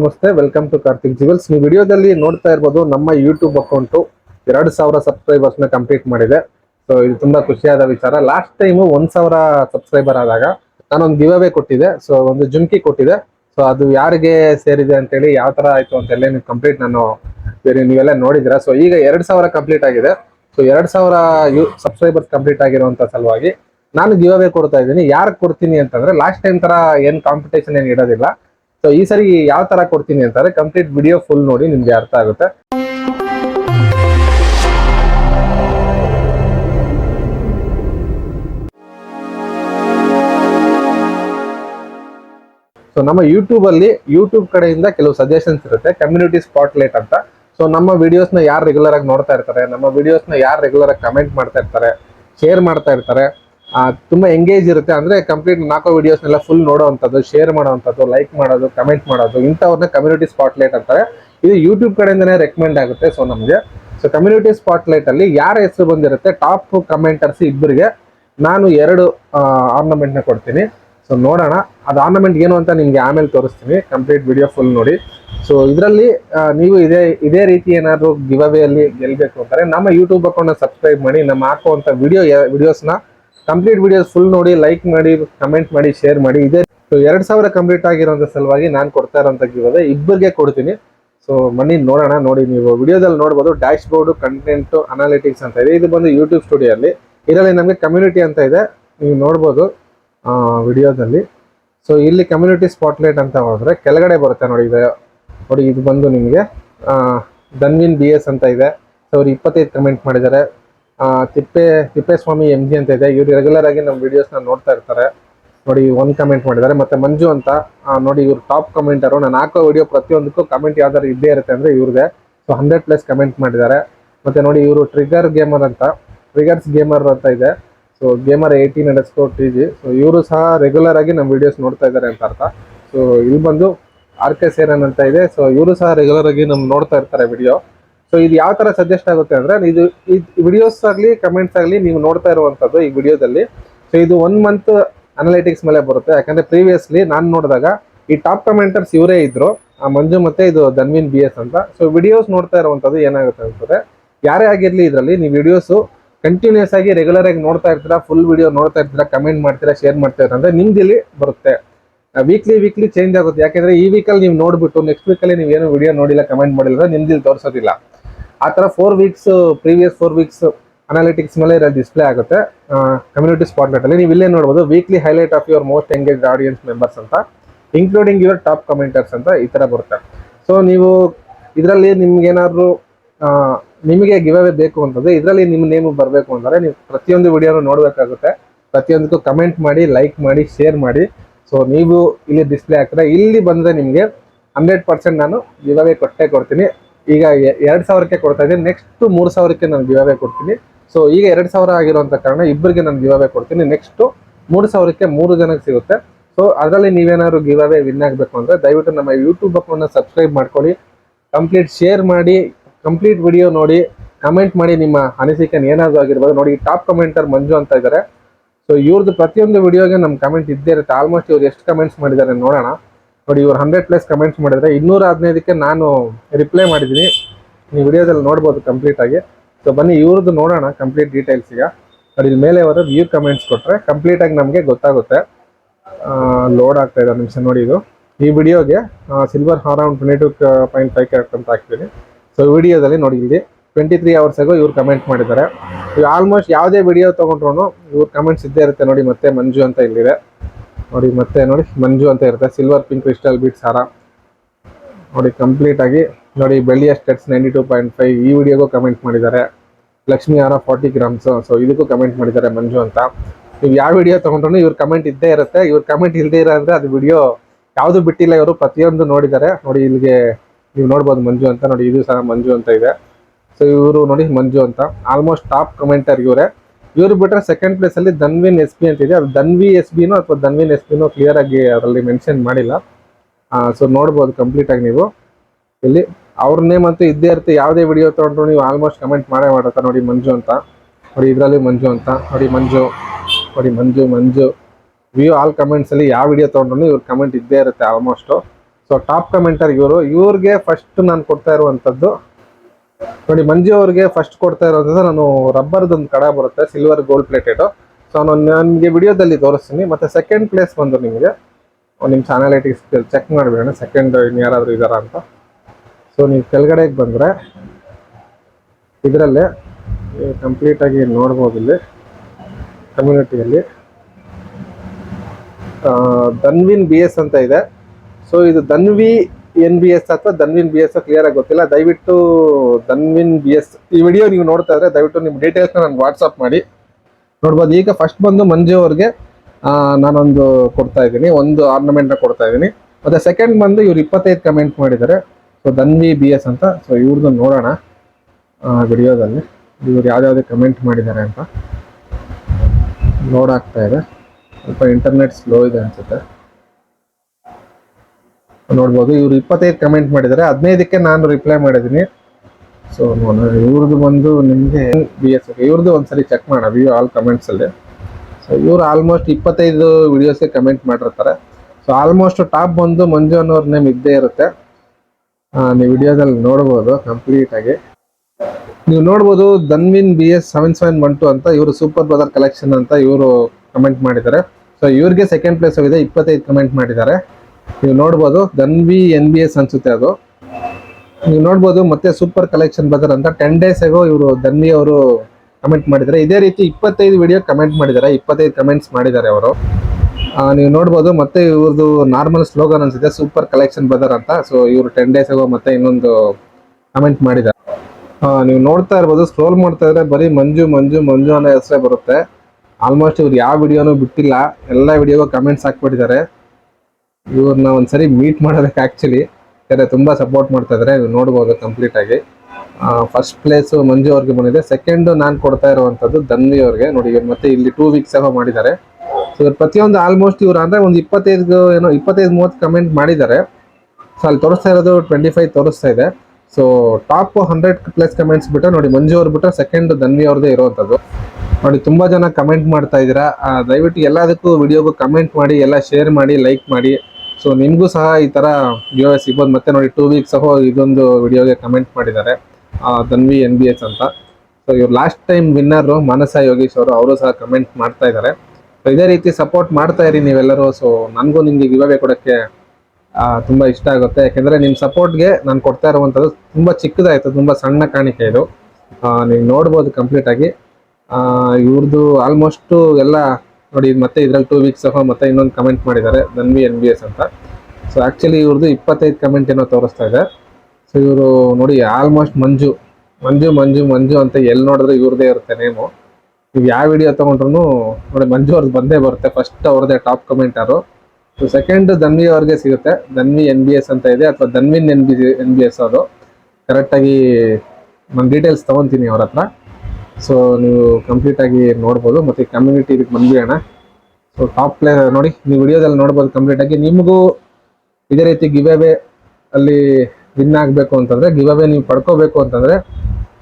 ನಮಸ್ತೆ welcome to Karthik ಜಿವೆಲ್ಸ್ ಈ ವಿಡಿಯೋದಲ್ಲಿ ನೋಡ್ತಾ ಇರ್ಬೋದು, ನಮ್ಮ ಯೂಟ್ಯೂಬ್ ಅಕೌಂಟು ಎರಡು ಸಾವಿರ ಸಬ್ಸ್ಕ್ರೈಬರ್ಸ್ನ ಕಂಪ್ಲೀಟ್ ಮಾಡಿದೆ. ಸೊ ಇದು ತುಂಬಾ ಖುಷಿಯಾದ ವಿಚಾರ. ಲಾಸ್ಟ್ ಟೈಮು ಒಂದು ಸಾವಿರ ಸಬ್ಸ್ಕ್ರೈಬರ್ ಆದಾಗ ನಾನೊಂದು ಗಿವ್ ಅವೇ ಕೊಟ್ಟಿದ್ದೆ. ಸೊ ಒಂದು ಜುಮ್ಕಿ ಕೊಟ್ಟಿದ್ದೆ. ಸೊ ಅದು ಯಾರಿಗೆ ಸೇರಿದೆ ಅಂತೇಳಿ ಯಾವ ತರ ಆಯಿತು ಅಂತೆಲ್ಲ ನೀವು ಕಂಪ್ಲೀಟ್ ನಾನು ನೀವೆಲ್ಲ ನೋಡಿದ್ದೀರಾ. ಸೊ ಈಗ ಎರಡು ಸಾವಿರ ಕಂಪ್ಲೀಟ್ ಆಗಿದೆ. ಸೊ ಎರಡು ಸಾವಿರ ಯು ಸಬ್ಸ್ಕ್ರೈಬರ್ಸ್ ಕಂಪ್ಲೀಟ್ ಆಗಿರುವಂಥ ಸಲುವಾಗಿ ನಾನು ಗಿವ್ ಅವೇ ಕೊಡ್ತಾ ಇದ್ದೀನಿ. ಯಾರು ಕೊಡ್ತೀನಿ ಅಂತಂದರೆ ಲಾಸ್ಟ್ ಟೈಮ್ ಥರ ಏನು ಕಾಂಪಿಟೇಷನ್ ಏನು ಇಡೋದಿಲ್ಲ. ಸೊ ಈ ಸರಿ ಯಾವ ತರ ಕೊಡ್ತೀನಿ ಅಂತಾರೆ ಕಂಪ್ಲೀಟ್ ವಿಡಿಯೋ ಫುಲ್ ನೋಡಿ ನಿಮ್ಗೆ ಅರ್ಥ ಆಗುತ್ತೆ. ಸೊ ನಮ್ಮ ಯೂಟ್ಯೂಬ್ ಅಲ್ಲಿ ಯೂಟ್ಯೂಬ್ ಕಡೆಯಿಂದ ಕೆಲವು ಸಜೆಷನ್ಸ್ ಇರುತ್ತೆ ಕಮ್ಯುನಿಟಿ ಸ್ಪಾಟ್ಲೈಟ್ ಅಂತ. ಸೊ ನಮ್ಮ ವಿಡಿಯೋಸ್ನ ಯಾರು ರೆಗ್ಯುಲರ್ ಆಗಿ ನೋಡ್ತಾ ಇರ್ತಾರೆ, ನಮ್ಮ ವಿಡಿಯೋಸ್ನ ಯಾರು ರೆಗ್ಯುಲರ್ ಆಗಿ ಕಮೆಂಟ್ ಮಾಡ್ತಾ ಇರ್ತಾರೆ ಶೇರ್ ಮಾಡ್ತಾ ಇರ್ತಾರೆ ತುಂಬಾ ಎಂಗೇಜ್ ಇರುತ್ತೆ. ಅಂದ್ರೆ ಕಂಪ್ಲೀಟ್ ನಾಲ್ಕು ವಿಡಿಯೋಸ್ನೆಲ್ಲ ಫುಲ್ ನೋಡುವಂಥದ್ದು ಶೇರ್ ಮಾಡುವಂಥದ್ದು ಲೈಕ್ ಮಾಡೋದು ಕಮೆಂಟ್ ಮಾಡೋದು ಇಂಥವ್ರನ್ನ ಕಮ್ಯುನಿಟಿ ಸ್ಪಾಟ್ಲೈಟ್ ಅಂತಾರೆ. ಇದು ಯೂಟ್ಯೂಬ್ ಕಡೆಯಿಂದನೇ ರೆಕಮೆಂಡ್ ಆಗುತ್ತೆ ಸೊ ನಮಗೆ. ಸೊ ಕಮ್ಯುನಿಟಿ ಸ್ಪಾಟ್ಲೈಟ್ ಅಲ್ಲಿ ಯಾರ ಹೆಸರು ಬಂದಿರುತ್ತೆ ಟಾಪ್ ಕಮೆಂಟರ್ಸ್ ಇಬ್ಬರಿಗೆ ನಾನು ಎರಡು ಆರ್ನಮೆಂಟ್ನ ಕೊಡ್ತೀನಿ. ಸೊ ನೋಡೋಣ. ಅದು ಆರ್ನಮೆಂಟ್ ಏನು ಅಂತ ನಿಮ್ಗೆ ಆಮೇಲೆ ತೋರಿಸ್ತೀನಿ. ಕಂಪ್ಲೀಟ್ ವಿಡಿಯೋ ಫುಲ್ ನೋಡಿ. ಸೊ ಇದರಲ್ಲಿ ನೀವು ಇದೇ ಇದೇ ರೀತಿ ಏನಾದರೂ ಗಿವ್ ಅಲ್ಲಿ ಗೆಲ್ಬೇಕು ಅಂತಾರೆ, ನಮ್ಮ ಯೂಟ್ಯೂಬ್ ಅಕೌಂಟ್ ಸಬ್ಸ್ಕ್ರೈಬ್ ಮಾಡಿ, ನಮ್ಮ ಹಾಕುವಂಥ ವಿಡಿಯೋ ವಿಡಿಯೋಸ್ನ ಕಂಪ್ಲೀಟ್ ವಿಡಿಯೋಸ್ ಫುಲ್ ನೋಡಿ ಲೈಕ್ ಮಾಡಿ ಕಮೆಂಟ್ ಮಾಡಿ ಶೇರ್ ಮಾಡಿ. ಇದೇ ಸೊ ಎರಡ್ ಸಾವಿರ ಕಂಪ್ಲೀಟ್ ಆಗಿರೋಂಥ ಸಲುವಾಗಿ ನಾನು ಕೊಡ್ತಾ ಇರೋಂಥ ಗಿವ್ ಇಬ್ಬರಿಗೆ ಕೊಡ್ತೀನಿ. ಸೊ ಮನಿ ನೋಡೋಣ, ನೋಡಿ ನೀವು. ವಿಡಿಯೋದಲ್ಲಿ ನೋಡ್ಬೋದು ಡ್ಯಾಶ್ ಬೋರ್ಡು ಕಂಟೆಂಟ್ ಅನಾಲಿಟಿಕ್ಸ್ ಅಂತ ಇದೆ. ಇದು ಬಂದು ಯೂಟ್ಯೂಬ್ ಸ್ಟುಡಿಯೋ ಅಲ್ಲಿ. ಇದರಲ್ಲಿ ನಮಗೆ ಕಮ್ಯುನಿಟಿ ಅಂತ ಇದೆ. ನೀವು ನೋಡ್ಬೋದು ವಿಡಿಯೋದಲ್ಲಿ ಸೊ ಇಲ್ಲಿ ಕಮ್ಯುನಿಟಿ ಸ್ಪಾಟ್ಲೈಟ್ ಅಂತ ಹೋದರೆ ಕೆಳಗಡೆ ಬರುತ್ತೆ ನೋಡಿ ಇದೆ. ನೋಡಿ, ಇದು ಬಂದು ನಿಮಗೆ ಧನ್ವಿನ್ ಬಿ ಎಸ್ ಅಂತ ಇದೆ. ಸೊ ಅವ್ರು ಇಪ್ಪತ್ತೈದು ಕಮೆಂಟ್ ಮಾಡಿದ್ದಾರೆ. ತಿಪ್ಪೆ, ತಿಪ್ಪೇಸ್ವಾಮಿ ಎಂ ಜಿ ಅಂತ ಇದೆ. ಇವ್ರು ರೆಗ್ಯುಲರ್ ಆಗಿ ನಮ್ಮ ವಿಡಿಯೋಸ್ನ ನೋಡ್ತಾ ಇರ್ತಾರೆ. ನೋಡಿ, ಒಂದ್ ಕಮೆಂಟ್ ಮಾಡಿದ್ದಾರೆ. ಮತ್ತೆ ಮಂಜು ಅಂತ ನೋಡಿ, ಇವ್ರು ಟಾಪ್ ಕಮೆಂಟರು ನಾನು ಹಾಕೋ ವಿಡಿಯೋ ಪ್ರತಿಯೊಂದಕ್ಕೂ ಕಮೆಂಟ್ ಯಾವ್ದಾದ್ರು ಇದ್ದೇ ಇರುತ್ತೆ ಅಂದ್ರೆ ಇವ್ರಿಗೆ ಸೊ ಹಂಡ್ರೆಡ್ ಪ್ಲಸ್ ಕಮೆಂಟ್ ಮಾಡಿದ್ದಾರೆ. ಮತ್ತೆ ನೋಡಿ, ಇವರು ಟ್ರಿಗರ್ ಗೇಮರ್ ಅಂತ. ಟ್ರಿಗರ್ಸ್ ಗೇಮರ್ ಅಂತ ಇದೆ. So gamer eighteen underscore T G so ಇವರು ಸಹ ರೆಗ್ಯುಲರ್ ಆಗಿ ನಮ್ಮ ವಿಡಿಯೋಸ್ ನೋಡ್ತಾ ಇದ್ದಾರೆ ಅಂತ ಅರ್ಥ. ಸೊ ಇಲ್ಲಿ ಬಂದು ಆರ್ ಕೆ ಸೇರನ್ ಅಂತ ಇದೆ. ಸೊ ಇವರು ಸಹ ರೆಗ್ಯುಲರ್ ಆಗಿ ನಮ್ ನೋಡ್ತಾ ಇರ್ತಾರೆ ವಿಡಿಯೋ ಸೊ ಇದು ಯಾವ ತರ ಸಜೆಸ್ಟ್ ಆಗುತ್ತೆ ಅಂದ್ರೆ, ಇದು ವಿಡಿಯೋಸ್ ಆಗಲಿ ಕಮೆಂಟ್ಸ್ ಆಗಲಿ ನೀವು ನೋಡ್ತಾ ಇರುವಂತದ್ದು ಈ ವಿಡಿಯೋದಲ್ಲಿ ಸೊ ಇದು ಒನ್ ಮಂತ್ ಅನಾಲಿಟಿಕ್ಸ್ ಮೇಲೆ ಬರುತ್ತೆ. ಯಾಕಂದ್ರೆ ಪ್ರೀವಿಯಸ್ಲಿ ನಾನು ನೋಡಿದಾಗ ಈ ಟಾಪ್ ಕಮೆಂಟರ್ಸ್ ಇವರೇ ಇದ್ರು. ಆ ಮಂಜು ಮತ್ತೆ ಇದು ಧನ್ವಿನ್ ಬಿ ಎಸ್ ಅಂತ. ಸೊ ವಿಡಿಯೋಸ್ ನೋಡ್ತಾ ಇರುವಂತದ್ದು ಏನಾಗುತ್ತೆ ಅಂತಂದ್ರೆ, ಯಾರೇ ಆಗಿರ್ಲಿ ಇದರಲ್ಲಿ ನೀವು ವಿಡಿಯೋಸ್ ಕಂಟಿನ್ಯೂಸ್ ಆಗಿ ರೆಗ್ಯುಲರ್ ಆಗಿ ನೋಡ್ತಾ ಇರ್ತೀರಾ ಫುಲ್ ವಿಡಿಯೋ ನೋಡ್ತಾ ಇರ್ತೀರಾ ಕಮೆಂಟ್ ಮಾಡ್ತೀರಾ ಶೇರ್ ಮಾಡ್ತಾ ಅಂದ್ರೆ ನಿಮ್ದು ಇಲ್ಲಿ ಬರುತ್ತೆ ವೀಕ್ಲಿ ವೀಕ್ಲಿ ಚೇಂಜ್ ಆಗುತ್ತೆ. ಯಾಕಂದ್ರೆ ಈ ವೀಕಲ್ಲಿ ನೀವು ನೋಡ್ಬಿಟ್ಟು ನೆಕ್ಸ್ಟ್ ವೀಕಲ್ಲಿ ನೀವು ಏನು ವಿಡಿಯೋ ನೋಡಿಲ್ಲ ಕಮೆಂಟ್ ಮಾಡಿಲ್ಲ ನಿಮ್ದಿಲ್ಲಿ ತೋರಿಸೋದಿಲ್ಲ. ಆ ಥರ four weeks previous four weeks analytics ಮೇಲೆ ಡಿಸ್ಪ್ಲೇ ಆಗುತ್ತೆ. ಕಮ್ಯುನಿಟಿ ಸ್ಪಾಟ್ಲೈಟಲ್ಲಿ ನೀವು ಇಲ್ಲೇ ನೋಡ್ಬೋದು weekly highlight of your most engage audience members ಅಂತ ಇನ್ಕ್ಲೂಡಿಂಗ್ ಯುವರ್ ಟಾಪ್ ಕಮೆಂಟರ್ಸ್ ಅಂತ ಈ ಥರ ಬರುತ್ತೆ. ಸೊ ನೀವು ಇದರಲ್ಲಿ ನಿಮ್ಗೇನಾದರೂ ನಿಮಗೆ ಗಿವ್ ಬೇಕು ಅಂತಂದರೆ, ಇದರಲ್ಲಿ ನಿಮ್ಮ ನೇಮ್ ಬರಬೇಕು ಅಂದರೆ ನೀವು ಪ್ರತಿಯೊಂದು ವಿಡಿಯೋನು ನೋಡಬೇಕಾಗುತ್ತೆ. ಪ್ರತಿಯೊಂದಕ್ಕೂ ಕಮೆಂಟ್ ಮಾಡಿ ಲೈಕ್ ಮಾಡಿ ಶೇರ್ ಮಾಡಿ. ಸೊ ನೀವು ಇಲ್ಲಿ ಡಿಸ್ಪ್ಲೇ ಆಗ್ತಾರೆ ಇಲ್ಲಿ ಬಂದರೆ ನಿಮಗೆ ಹಂಡ್ರೆಡ್ ಪರ್ಸೆಂಟ್ ನಾನು ಗಿವ್ ಕೊಟ್ಟೆ ಕೊಡ್ತೀನಿ. ಈಗ ಎರಡು ಸಾವಿರಕ್ಕೆ ಕೊಡ್ತಾ ಇದ್ದೀನಿ. ನೆಕ್ಸ್ಟ್ ಮೂರು ಸಾವಿರಕ್ಕೆ ನಾನು ಗಿವ್ ಅವೇ ಕೊಡ್ತೀನಿ. ಸೊ ಈಗ ಎರಡ್ ಸಾವಿರ ಆಗಿರುವಂತ ಕಾರಣ ಇಬ್ಬರಿಗೆ ನಾನು ಗಿವ್ ಅವೇ ಕೊಡ್ತೀನಿ. ನೆಕ್ಸ್ಟ್ ಮೂರು ಸಾವಿರಕ್ಕೆ ಮೂರು ಜನಕ್ಕೆ ಸಿಗುತ್ತೆ. ಸೊ ಅದರಲ್ಲಿ ನೀವೇನಾದ್ರು ಗಿವ್ ವಿನ್ ಆಗಬೇಕು ಅಂದ್ರೆ ದಯವಿಟ್ಟು ನಮ್ಮ ಯೂಟ್ಯೂಬ್ ಅಕೌಂಟ್ನ ಸಬ್ಸ್ಕ್ರೈಬ್ ಮಾಡ್ಕೊಳ್ಳಿ. ಕಂಪ್ಲೀಟ್ ಶೇರ್ ಮಾಡಿ ಕಂಪ್ಲೀಟ್ ವಿಡಿಯೋ ನೋಡಿ ಕಮೆಂಟ್ ಮಾಡಿ ನಿಮ್ಮ ಅನಿಸಿಕೆ ಏನಾದರೂ ಆಗಿರ್ಬೋದು ನೋಡಿ ಟಾಪ್ ಕಮೆಂಟರ್ ಮಂಜು ಅಂತ ಇದ್ದಾರೆ ಸೊ ಇವ್ರದ್ದು ಪ್ರತಿಯೊಂದು ವಿಡಿಯೋಗೆ ನಮ್ಮ ಕಮೆಂಟ್ ಇದ್ದೇ ಇರುತ್ತೆ. ಆಲ್ಮೋಸ್ಟ್ ಇವ್ರು ಎಷ್ಟು ಕಮೆಂಟ್ಸ್ ಮಾಡಿದ್ದಾರೆ ನೋಡೋಣ. ನೋಡಿ, ಇವ್ರು ಹಂಡ್ರೆಡ್ ಪ್ಲಸ್ ಕಮೆಂಟ್ಸ್ ಮಾಡಿದರೆ ಇನ್ನೂರ ಹದಿನೈದಕ್ಕೆ ನಾನು ರಿಪ್ಲೈ ಮಾಡಿದ್ದೀನಿ. ನೀವು ವಿಡಿಯೋದಲ್ಲಿ ನೋಡ್ಬೋದು ಕಂಪ್ಲೀಟ್ ಆಗಿ. ಸೊ ಬನ್ನಿ, ಇವ್ರದ್ದು ನೋಡೋಣ ಕಂಪ್ಲೀಟ್ ಡೀಟೇಲ್ಸ್ ಈಗ. ಇಲ್ಲಿ ಮೇಲೆ ಅವರು ವ್ಯೂ ಕಮೆಂಟ್ಸ್ ಕೊಟ್ಟರೆ ಕಂಪ್ಲೀಟಾಗಿ ನಮಗೆ ಗೊತ್ತಾಗುತ್ತೆ. ಲೋಡ್ ಆಗ್ತಾ ಇದೆ ನಿಮಿಷ ನೋಡಿ ಇದು. ಈ ವಿಡಿಯೋಗೆ silver ಹಾರೌಂಡ್ twenty two point five carat ಅಂತ ಹಾಕ್ತೀನಿ. ಸೊ ವಿಡಿಯೋದಲ್ಲಿ ನೋಡಿ, ಇಲ್ಲಿ ಟ್ವೆಂಟಿ ತ್ರೀ ಅವರ್ಸ್ ಆಗೋ ಇವ್ರು ಕಮೆಂಟ್ ಮಾಡಿದ್ದಾರೆ. ಆಲ್ಮೋಸ್ಟ್ ಯಾವುದೇ ವಿಡಿಯೋ ತೊಗೊಂಡ್ರು ಇವ್ರ ಕಮೆಂಟ್ಸ್ ಇದ್ದೇ ಇರುತ್ತೆ ನೋಡಿ, ಮತ್ತೆ ಮಂಜು ಅಂತ ಇಲ್ಲಿದೆ. ನೋಡಿ, ಮತ್ತೆ ನೋಡಿ, ಮಂಜು ಅಂತ ಇರುತ್ತೆ. ಸಿಲ್ವರ್ ಪಿಂಕ್ ಕ್ರಿಸ್ಟಲ್ ಬೀಟ್ಸ್ ಹಾರ ನೋಡಿ ಕಂಪ್ಲೀಟ್ ಆಗಿ, ನೋಡಿ, ಬೆಳ್ಳಿಯ ಸ್ಟೆಟ್ಸ್ ನೈಂಟಿ ಟೂ ಪಾಯಿಂಟ್ ಫೈವ್ ಈ ವಿಡಿಯೋಗೂ ಕಮೆಂಟ್ ಮಾಡಿದ್ದಾರೆ. ಲಕ್ಷ್ಮಿ ಹಾರ ಫಾರ್ಟಿ ಗ್ರಾಮ್ಸ್ ಸೊ ಇದಕ್ಕೂ ಕಮೆಂಟ್ ಮಾಡಿದ್ದಾರೆ ಮಂಜು ಅಂತ. ನೀವು ಯಾವ ವಿಡಿಯೋ ತಗೊಂಡ್ರು ಇವ್ರ ಕಮೆಂಟ್ ಇದ್ದೇ ಇರುತ್ತೆ. ಇವ್ರ ಕಮೆಂಟ್ ಇಲ್ಲದೆ ಇರೋ ಅಂದರೆ ಅದು ವಿಡಿಯೋ ಯಾವುದು ಬಿಟ್ಟಿಲ್ಲ, ಇವರು ಪ್ರತಿಯೊಂದು ನೋಡಿದ್ದಾರೆ. ನೋಡಿ, ಇಲ್ಲಿಗೆ ನೀವು ನೋಡ್ಬೋದು ಮಂಜು ಅಂತ. ನೋಡಿ, ಇದು ಸಹ ಮಂಜು ಅಂತ ಇದೆ. ಸೊ ಇವರು ನೋಡಿ, ಮಂಜು ಅಂತ. ಆಲ್ಮೋಸ್ಟ್ ಟಾಪ್ ಕಮೆಂಟರ್ ಇವರೇ. ಇವ್ರು ಬಿಟ್ರೆ ಸೆಕೆಂಡ್ ಪ್ಲೇಸ್ ಅಲ್ಲಿ ಧನ್ವಿನ್ ಎಸ್ ಬಿ ಅಂತ ಇದೆ. ಅದು ಧನ್ವಿ ಎಸ್ ಬಿನೋ ಅಥವಾ ಧನ್ವಿನ್ ಎಸ್ ಬಿನೋ ಕ್ಲಿಯರ್ ಆಗಿ ಅದರಲ್ಲಿ ಮೆನ್ಷನ್ ಮಾಡಿಲ್ಲ. ಸೊ ನೋಡ್ಬೋದು ಕಂಪ್ಲೀಟ್ ಆಗಿ ನೀವು. ಇಲ್ಲಿ ಅವ್ರ ನೇಮ್ ಅಂತೂ ಇದ್ದೇ ಇರುತ್ತೆ. ಯಾವುದೇ ವಿಡಿಯೋ ತೊಗೊಂಡ್ರು ನೀವು ಆಲ್ಮೋಸ್ಟ್ ಕಮೆಂಟ್ ಮಾಡೇ ಮಾಡತ್ತ. ನೋಡಿ ಮಂಜು ಅಂತ. ನೋಡಿ ಇದರಲ್ಲಿ ಮಂಜು ಅಂತ. ನೋಡಿ ಮಂಜು. ನೋಡಿ ಮಂಜು ಮಂಜು. ವ್ಯೂ ಆಲ್ ಕಮೆಂಟ್ಸಲ್ಲಿ ಯಾವ ವಿಡಿಯೋ ತೊಗೊಂಡ್ರು ಇವ್ರ ಕಮೆಂಟ್ ಇದ್ದೇ ಇರುತ್ತೆ ಆಲ್ಮೋಸ್ಟು ಸೊ ಟಾಪ್ ಕಮೆಂಟರ್ ಇವರು. ಇವ್ರಿಗೆ ಫಸ್ಟ್ ನಾನು ಕೊಡ್ತಾ ಇರುವಂತದ್ದು ನೋಡಿ, ಮಂಜು ಅವ್ರಿಗೆ ಫಸ್ಟ್ ಕೊಡ್ತಾ ಇರೋದ್ರಿಂದ ನಾನು ರಬ್ಬರ್ದೊಂದು ಕಡ ಬರುತ್ತೆ ಸಿಲ್ವರ್ ಗೋಲ್ಡ್ ಪ್ಲೇಟೆಡು ಸೊ ನಾನು ನಿಮಗೆ ವಿಡಿಯೋದಲ್ಲಿ ತೋರಿಸ್ತೀನಿ, ಮತ್ತೆ ಸೆಕೆಂಡ್ ಪ್ಲೇಸ್ ಬಂದು ನಿಮಗೆ ನಿಮ್ಮ ಚಾನಲಿಟಿಕ್ಸ್ ಚೆಕ್ ಮಾಡಿಬಿಡೋಣ ಸೆಕೆಂಡ್ ಇನ್ನು ಯಾರಾದರೂ ಇದಾರ ಅಂತ. ಸೊ ನೀವು ಕೆಳಗಡೆಗೆ ಬಂದರೆ, ಇದರಲ್ಲೇ ಕಂಪ್ಲೀಟ್ ಆಗಿ ನೋಡ್ಬೋದು ಇಲ್ಲಿ ಕಮ್ಯುನಿಟಿಯಲ್ಲಿ ಧನ್ವಿನ್ ಬಿ ಎಸ್ ಅಂತ ಇದೆ. ಸೊ ಇದು ಧನ್ವಿ ಎನ್ ಬಿ ಎಸ್ ಅಥವಾ ಧನ್ವಿನ್ ಬಿ ಎಸ್ ಕ್ಲಿಯರ್ ಆಗಿ ಗೊತ್ತಿಲ್ಲ. ದಯವಿಟ್ಟು ಧನ್ವಿನ್ ಬಿ ಎಸ್ ಈ ವಿಡಿಯೋ ನೀವು ನೋಡ್ತಾ ಇದ್ರೆ ದಯವಿಟ್ಟು ನಿಮ್ಮ ಡೀಟೇಲ್ಸ್ನ ನನಗೆ ವಾಟ್ಸಪ್ ಮಾಡಿ. ನೋಡ್ಬೋದು. ಈಗ ಫಸ್ಟ್ ಬಂದು ಮಂಜು ಅವ್ರಿಗೆ ನಾನೊಂದು ಕೊಡ್ತಾ ಇದ್ದೀನಿ. ಒಂದು ಆರ್ನಮೆಂಟ್ನ ಕೊಡ್ತಾ ಇದ್ದೀನಿ. ಮತ್ತು ಸೆಕೆಂಡ್ ಬಂದು ಇವ್ರು ಇಪ್ಪತ್ತೈದು ಕಮೆಂಟ್ ಮಾಡಿದ್ದಾರೆ. ಸೊ ಧನ್ವಿ ಬಿ ಎಸ್ ಅಂತ. ಸೊ ಇವ್ರದ್ದು ನೋಡೋಣ ವಿಡಿಯೋದಲ್ಲಿ ಇವ್ರು ಯಾವ್ದಾವುದೇ ಕಮೆಂಟ್ ಮಾಡಿದ್ದಾರೆ ಅಂತ. ಲೋಡ್ ಇದೆ. ಸ್ವಲ್ಪ ಇಂಟರ್ನೆಟ್ ಸ್ಲೋ ಇದೆ ಅನ್ಸುತ್ತೆ. ನೋಡ್ಬೋದು. ಇವರು ಇಪ್ಪತ್ತೈದು ಕಮೆಂಟ್ ಮಾಡಿದ್ದಾರೆ. ಹದಿನೈದಕ್ಕೆ ನಾನು ರಿಪ್ಲೈ ಮಾಡಿದ್ದೀನಿ. ಸೊ ಇವ್ರದ್ದು ಬಂದು ನಿಮಗೆ ಬಿ ಎಸ್ ಇವ್ರದ್ದು ಒಂದ್ಸರಿ ಚೆಕ್ ಮಾಡೋಣ ವ್ಯೂ ಆಲ್ ಕಮೆಂಟ್ಸಲ್ಲಿ ಸೊ ಇವ್ರು ಆಲ್ಮೋಸ್ಟ್ ಇಪ್ಪತ್ತೈದು ವಿಡಿಯೋಸೇ ಕಮೆಂಟ್ ಮಾಡಿರ್ತಾರೆ. ಸೊ ಆಲ್ಮೋಸ್ಟ್ ಟಾಪ್ ಬಂದು ಮಂಜು ಅನ್ನೋರ್ ನೇಮ್ ಇದ್ದೇ ಇರುತ್ತೆ. ನೀವು ವಿಡಿಯೋದಲ್ಲಿ ನೋಡ್ಬೋದು ಕಂಪ್ಲೀಟಾಗಿ ನೀವು ನೋಡ್ಬೋದು Dhanvin B S seven seven one two ಅಂತ ಇವರು ಸೂಪರ್ ಬ್ರದರ್ ಕಲೆಕ್ಷನ್ ಅಂತ ಇವರು ಕಮೆಂಟ್ ಮಾಡಿದ್ದಾರೆ. ಸೊ ಇವ್ರಿಗೆ ಸೆಕೆಂಡ್ ಪ್ಲೇಸ್ ಹೋಗಿದೆ. ಇಪ್ಪತ್ತೈದು ಕಮೆಂಟ್ ಮಾಡಿದ್ದಾರೆ. ನೀವು ನೋಡ್ಬೋದು ಧನ್ವಿ ಎನ್ ಬಿ ಎಸ್ ಅನ್ಸುತ್ತೆ ಅದು. ನೀವು ನೋಡ್ಬೋದು ಮತ್ತೆ ಸೂಪರ್ ಕಲೆಕ್ಷನ್ ಬ್ರದರ್ ಅಂತ ಟೆನ್ ಡೇಸ್ ಆಗೋ ಇವರು ಧನ್ವಿ ಅವರು ಕಮೆಂಟ್ ಮಾಡಿದ್ದಾರೆ. ಇದೇ ರೀತಿ ಇಪ್ಪತ್ತೈದು ವಿಡಿಯೋ ಕಮೆಂಟ್ ಮಾಡಿದ್ದಾರೆ. ಇಪ್ಪತ್ತೈದು ಕಮೆಂಟ್ಸ್ ಮಾಡಿದ್ದಾರೆ ಅವರು. ನೀವು ನೋಡ್ಬೋದು ಮತ್ತೆ ಇವ್ರದ್ದು ನಾರ್ಮಲ್ ಸ್ಲೋಗನ್ ಅನ್ಸುತ್ತೆ ಸೂಪರ್ ಕಲೆಕ್ಷನ್ ಬ್ರದರ್ ಅಂತ. ಸೊ ಇವರು ಟೆನ್ ಡೇಸ್ ಆಗೋ ಮತ್ತೆ ಇನ್ನೊಂದು ಕಮೆಂಟ್ ಮಾಡಿದ್ದಾರೆ. ನೀವು ನೋಡ್ತಾ ಇರ್ಬೋದು ಸ್ಕ್ರೋಲ್ ಮಾಡ್ತಾ ಇದ್ರೆ ಬರೀ ಮಂಜು ಮಂಜು ಮಂಜು ಅನ್ನೋ ಹೆಸರೇ ಬರುತ್ತೆ. ಆಲ್ಮೋಸ್ಟ್ ಇವ್ರು ಯಾವ ವಿಡಿಯೋನೂ ಬಿಟ್ಟಿಲ್ಲ. ಎಲ್ಲ ವಿಡಿಯೋಗೂ ಕಮೆಂಟ್ಸ್ ಹಾಕ್ಬಿಟ್ಟಿದ್ದಾರೆ. ಇವ್ರನ್ನ ಒಂದ್ಸರಿ ಮೀಟ್ ಮಾಡೋದಕ್ಕೆ ಆಕ್ಚುಲಿ ಯಾಕಂದ್ರೆ ತುಂಬ ಸಪೋರ್ಟ್ ಮಾಡ್ತಾ ಇದ್ದಾರೆ ಇವ್ರು ನೋಡ್ಬೋದು ಕಂಪ್ಲೀಟ್ ಆಗಿ. ಫಸ್ಟ್ ಪ್ಲೇಸ್ ಮಂಜು ಅವ್ರಿಗೆ ಬಂದಿದೆ. ಸೆಕೆಂಡ್ ನಾನು ಕೊಡ್ತಾ ಇರುವಂತದ್ದು ಧನ್ವಿ ಅವ್ರಿಗೆ. ನೋಡಿ ಮತ್ತೆ ಇಲ್ಲಿ ಟೂ ವೀಕ್ಸ್ ಸಹ ಮಾಡಿದ್ದಾರೆ. ಸೊ ಇವ್ರು ಪ್ರತಿಯೊಂದು ಆಲ್ಮೋಸ್ಟ್ ಇವ್ರು ಅಂದರೆ ಒಂದು ಇಪ್ಪತ್ತೈದು ಏನೋ ಇಪ್ಪತ್ತೈದು, ಮೂವತ್ತು ಕಮೆಂಟ್ ಮಾಡಿದ್ದಾರೆ. ಸೊ ಅಲ್ಲಿ ತೋರಿಸ್ತಾ ಇರೋದು ಟ್ವೆಂಟಿ ಫೈವ್ ತೋರಿಸ್ತಾ ಇದೆ. So top hundred plus comments ಬಿಟ್ಟು ನೋಡಿ, ಮಂಜು ಅವ್ರು ಬಿಟ್ಟರೆ ಸೆಕೆಂಡ್ ಧನ್ವಿ ಅವ್ರದ್ದೇ ಇರುವಂಥದ್ದು ನೋಡಿ, ತುಂಬಾ ಜನ ಕಮೆಂಟ್ ಮಾಡ್ತಾ ಇದ್ದೀರಾ. ದಯವಿಟ್ಟು ಎಲ್ಲದಕ್ಕೂ ವಿಡಿಯೋಗೂ ಕಮೆಂಟ್ ಮಾಡಿ, ಎಲ್ಲ ಶೇರ್ ಮಾಡಿ ಲೈಕ್ ಮಾಡಿ. ಸೊ ನಿಮಗೂ ಸಹ ಈ ಥರ ವಿಡಿಯೋ ಸಿಗ್ಬೋದು ಮತ್ತೆ ನೋಡಿ ಟೂ ವೀಕ್ಸ್ ಸಹ ಇದೊಂದು ವಿಡಿಯೋಗೆ ಕಮೆಂಟ್ ಮಾಡಿದ್ದಾರೆ. ತನ್ವಿ ಎನ್ ಬಿ ಎಸ್ ಅಂತ. ಸೊ ಇವ್ರು last time winner Manasa Yogish ಅವರು ಅವರು ಸಹ ಕಮೆಂಟ್ ಮಾಡ್ತಾ ಇದ್ದಾರೆ. ಸೊ ಇದೇ ರೀತಿ ಸಪೋರ್ಟ್ ಮಾಡ್ತಾ ಇರಿ ನೀವೆಲ್ಲರೂ. ಸೊ ನನಗೂ ನಿಮಗೆ ಗಿವೇ ಕೊಡೋಕ್ಕೆ ತುಂಬಾ ಇಷ್ಟ ಆಗುತ್ತೆ. ಯಾಕೆಂದರೆ ನಿಮ್ಮ ಸಪೋರ್ಟ್ಗೆ ನಾನು ಕೊಡ್ತಾ ಇರುವಂಥದ್ದು ತುಂಬ ಚಿಕ್ಕದಾಯಿತು, ತುಂಬ ಸಣ್ಣ ಕಾಣಿಕೆ ಇದು. ನೀವು ನೋಡ್ಬೋದು ಕಂಪ್ಲೀಟಾಗಿ ಇವ್ರದ್ದು ಆಲ್ಮೋಸ್ಟು ಎಲ್ಲ ನೋಡಿ ಮತ್ತೆ ಇದ್ರಲ್ಲಿ ಟೂ ವೀಕ್ಸ್ ಸಹ ಮತ್ತೆ ಇನ್ನೊಂದು ಕಮೆಂಟ್ ಮಾಡಿದ್ದಾರೆ ಧನ್ವಿ ಎನ್ ಬಿ ಎಸ್ ಅಂತ. ಸೊ ಆಕ್ಚುಲಿ ಇವ್ರದ್ದು ಇಪ್ಪತ್ತೈದು ಕಮೆಂಟ್ ಏನೋ ತೋರಿಸ್ತಾ ಇದೆ. ಸೊ ಇವರು ನೋಡಿ ಆಲ್ಮೋಸ್ಟ್ ಮಂಜು ಮಂಜು ಮಂಜು ಮಂಜು ಅಂತ ಎಲ್ಲಿ ನೋಡಿದ್ರೆ ಇವ್ರದೇ ಇರುತ್ತೆ ನೇಮು ನೀವು ಯಾವ ವಿಡಿಯೋ ತಗೊಂಡ್ರು ನೋಡಿ, ಮಂಜು ಅವ್ರದ್ದು ಬಂದೇ ಬರುತ್ತೆ. ಫಸ್ಟ್ ಅವ್ರದ್ದೇ top commenter so second Dhanvi ಅವ್ರಿಗೆ ಸಿಗುತ್ತೆ. ಧನ್ವಿ ಎನ್ ಬಿ ಎಸ್ ಅಂತ ಇದೆ, ಅಥವಾ Dhanvin N B N B S ಅದು. ಕರೆಕ್ಟಾಗಿ ನಾನು ಡೀಟೇಲ್ಸ್ ತೊಗೊತೀನಿ ಅವ್ರ ಹತ್ರ. ಸೊ ನೀವು ಕಂಪ್ಲೀಟ್ ಆಗಿ ನೋಡ್ಬೋದು ಮತ್ತೆ ಕಮ್ಯುನಿಟಿ ಇದಕ್ಕೆ ಬಂದ್ಬಿಡೋಣ ಸೊ ಟಾಪ್ ಪ್ಲೇ ನೋಡಿ, ನೀವು ವಿಡಿಯೋದಲ್ಲಿ ನೋಡ್ಬೋದು ಕಂಪ್ಲೀಟ್ ಆಗಿ. ನಿಮಗೂ ಇದೇ ರೀತಿ ಗಿವ್ ಅವೇ ಅಲ್ಲಿ ವಿನ್ ಆಗಬೇಕು ಅಂತಂದರೆ ಗಿವ್ ಅವೇ ನೀವು ಪಡ್ಕೋಬೇಕು ಅಂತಂದರೆ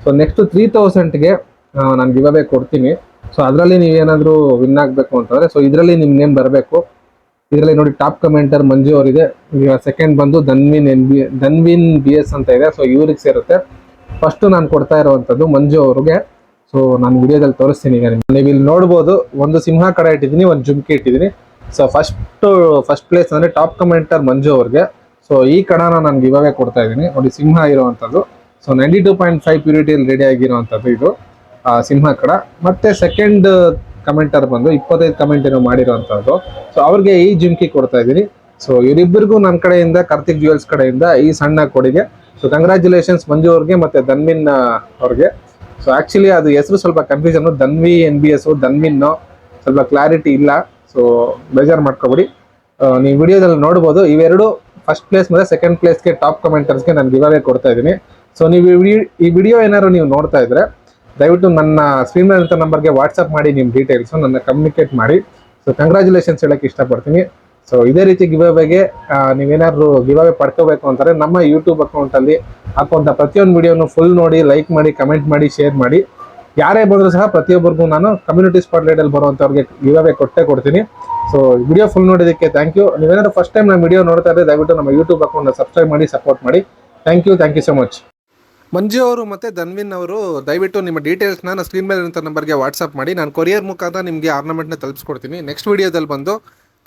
ಸೊ ನೆಕ್ಸ್ಟ್ ತ್ರೀ ತೌಸಂಡ್ಗೆ ನಾನು ಗಿವ್ ಅವೇ ಕೊಡ್ತೀನಿ. ಸೊ ಅದರಲ್ಲಿ ನೀವೇನಾದರೂ ವಿನ್ ಆಗಬೇಕು ಅಂತಂದರೆ ಸೊ ಇದರಲ್ಲಿ ನಿಮ್ಮ ನೇಮ್ ಬರಬೇಕು. ಇದರಲ್ಲಿ ನೋಡಿ ಟಾಪ್ ಕಮೆಂಟರ್ ಮಂಜು ಅವರಿದೆ. ಸೆಕೆಂಡ್ ಬಂದು Dhanvin N B Dhanvin B S ಅಂತ ಇದೆ. ಸೊ ಇವ್ರಿಗೆ ಸೇರುತ್ತೆ. ಫಸ್ಟು ನಾನು ಕೊಡ್ತಾ ಇರುವಂಥದ್ದು ಮಂಜು ಅವ್ರಿಗೆ. ಸೊ ನಾನು ವಿಡಿಯೋದಲ್ಲಿ ತೋರಿಸ್ತೀನಿ ಈಗ ನಿಮ್ಗೆ. ನೀವು ಇಲ್ಲಿ ನೋಡ್ಬೋದು ಒಂದು ಸಿಂಹ ಕಡ ಇಟ್ಟಿದ್ದೀನಿ ಒಂದು ಜುಮ್ಕಿ ಇಟ್ಟಿದ್ದೀನಿ. ಸೊ ಫಸ್ಟ್ ಫಸ್ಟ್ ಪ್ಲೇಸ್ ಅಂದ್ರೆ ಟಾಪ್ ಕಮೆಂಟರ್ ಮಂಜು ಅವ್ರಿಗೆ. ಸೊ ಈ ಕಡನ ನಾನು ಇವಾಗ ಕೊಡ್ತಾ ಇದ್ದೀನಿ. ನೋಡಿ ಸಿಂಹ ಇರುವಂಥದ್ದು. So ninety two point five ಪ್ಯೂರಿಟಿಯಲ್ಲಿ ready ಆಗಿರುವಂಥದ್ದು ಇದು ಆ, ಸಿಂಹ ಕಡ. ಮತ್ತೆ ಸೆಕೆಂಡ್ ಕಮೆಂಟರ್ ಬಂದು ಇಪ್ಪತ್ತೈದು ಕಮೆಂಟ್ ಏನೋ ಮಾಡಿರೋವಂಥದ್ದು. ಸೊ ಅವ್ರಿಗೆ ಈ ಜುಮ್ಕಿ ಕೊಡ್ತಾ ಇದ್ದೀನಿ. ಸೊ ಇವರಿಬ್ಬರಿಗೂ ನನ್ನ ಕಡೆಯಿಂದ ಕಾರ್ತಿಕ್ ಜ್ಯುವೆಲ್ಸ್ ಕಡೆಯಿಂದ ಈ ಸಣ್ಣ ಕೊಡುಗೆ. ಸೊ ಕಂಗ್ರ್ಯಾಚುಲೇಷನ್ಸ್ ಮಂಜು ಅವ್ರಿಗೆ ಮತ್ತೆ ಧನ್ವಿನ್ ಆ, ಅವ್ರಿಗೆ. ಸೊ ಆಕ್ಚುಲಿ ಅದು ಹೆಸರು ಸ್ವಲ್ಪ confusion Dhanvi N B S ಧನ್ವಿನ್ನು ಸ್ವಲ್ಪ ಕ್ಲಾರಿಟಿ ಇಲ್ಲ. ಸೊ ಬೇಜಾರು ಮಾಡ್ಕೊಬಿಡಿ. ನೀವು ವಿಡಿಯೋದಲ್ಲಿ ನೋಡ್ಬೋದು. ಇವೆರಡು ಫಸ್ಟ್ ಪ್ಲೇಸ್ ಮೇಲೆ ಸೆಕೆಂಡ್ ಪ್ಲೇಸ್ಗೆ ಟಾಪ್ ಕಮೆಂಟರ್ಸ್ಗೆ ನಾನು ಗಿವ್ ಕೊಡ್ತಾ ಇದ್ದೀನಿ. ಸೊ ನೀವು ಈ ವಿಡಿಯೋ ಏನಾದ್ರು ನೀವು ನೋಡ್ತಾ ಇದ್ರೆ, ದಯವಿಟ್ಟು ನನ್ನ ಸ್ಕ್ರೀನ್ ಅಂತ ನಂಬರ್ಗೆ ವಾಟ್ಸಪ್ ಮಾಡಿ ನಿಮ್ಮ ಡೀಟೇಲ್ಸ್ ನನ್ನ ಕಮ್ಯುನಿಕೇಟ್ ಮಾಡಿ. ಸೊ ಕಂಗ್ರ್ಯಾಚುಲೇಷನ್ಸ್ ಹೇಳಕ್ಕೆ ಇಷ್ಟಪಡ್ತೀನಿ. ಸೊ ಇದೇ ರೀತಿ ಗಿವ್ ಅವೇಗೆ ನೀವೇನಾದ್ರು ಗಿವ್ ಅವೇ ಪಡ್ಕೋಬೇಕು ಅಂತಾರೆ, ನಮ್ಮ ಯೂಟ್ಯೂಬ್ ಅಕೌಂಟಲ್ಲಿ ಹಾಕುವಂಥ ಪ್ರತಿಯೊಂದು ವಿಡಿಯೋನು ಫುಲ್ ನೋಡಿ ಲೈಕ್ ಮಾಡಿ ಕಮೆಂಟ್ ಮಾಡಿ ಶೇರ್ ಮಾಡಿ. ಯಾರೇ ಬಂದರೂ ಸಹ ಪ್ರತಿಯೊಬ್ಬರಿಗೂ ನಾನು ಕಮ್ಯುನಿಟಿ ಸ್ಪಾಟ್ಲೈಟಲ್ಲಿ ಬರುವಂಥವ್ರಿಗೆ ಗಿವ್ ಕೊಟ್ಟೆ ಕೊಡ್ತೀನಿ. ಸೊ ವಿಡಿಯೋ ಫುಲ್ ನೋಡಿದ್ದಕ್ಕೆ ಥ್ಯಾಂಕ್ ಯು ನೀವೇನಾದ್ರು ಫಸ್ಟ್ ಟೈಮ್ ನಮ್ಮ ವಿಡಿಯೋ ನೋಡ್ತಾ ಇದ್ರೆ ದಯವಿಟ್ಟು ನಮ್ಮ ಯೂಟ್ಯೂಬ್ ಅಕೌಂಟ್ನ ಸಬ್ಸ್ಕ್ರೈಬ್ ಮಾಡಿ ಸಪೋರ್ಟ್ ಮಾಡಿ. Thank you thank you so much Manju ಅವರು ಮತ್ತು ಧನ್ವಿನ್ ಅವರು, ದಯವಿಟ್ಟು ನಿಮ್ಮ ಡೀಟೇಲ್ಸ್ನ ನಾನು ಸ್ಕ್ರೀನ್ ಮೇಲೆ ಇರುವಂಥ ನಂಬರ್ಗೆ ವಾಟ್ಸಪ್ ಮಾಡಿ. ನಾನು ಕೊರಿಯರ್ ಮುಖಾಂತರ ನಿಮಗೆ ಆರ್ನಮೆಂಟ್ನ ತಲುಪಿಸ್ಕೊಡ್ತೀನಿ. ನೆಕ್ಸ್ಟ್ ವೀಡಿಯೋದಲ್ಲಿ ಬಂದು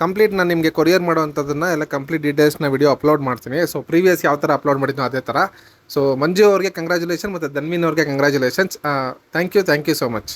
ಕಂಪ್ಲೀಟ್ ನಾನು ನಿಮಗೆ ಕೊರಿಯರ್ ಮಾಡೋವಂಥದ್ದನ್ನು ಎಲ್ಲ ಕಂಪ್ಲೀಟ್ ಡೀಟೇಲ್ಸ್ನ ವಿಡಿಯೋ ಅಪ್ಲೋಡ್ ಮಾಡ್ತೀನಿ. ಸೊ ಪ್ರೀವಿಯಸ್ ಯಾವ ಥರ ಅಪ್ಲೋಡ್ ಮಾಡಿದ್ನೋ ಅದೇ ಥರ ಸೊ ಮಂಜು ಅವ್ರಿಗೆ ಕಂಗ್ರ್ಯಾಚುಲೇಷನ್ ಮತ್ತು ಧನ್ವಿನ್ ಅವ್ರಿಗೆ congratulations thank you thank you so much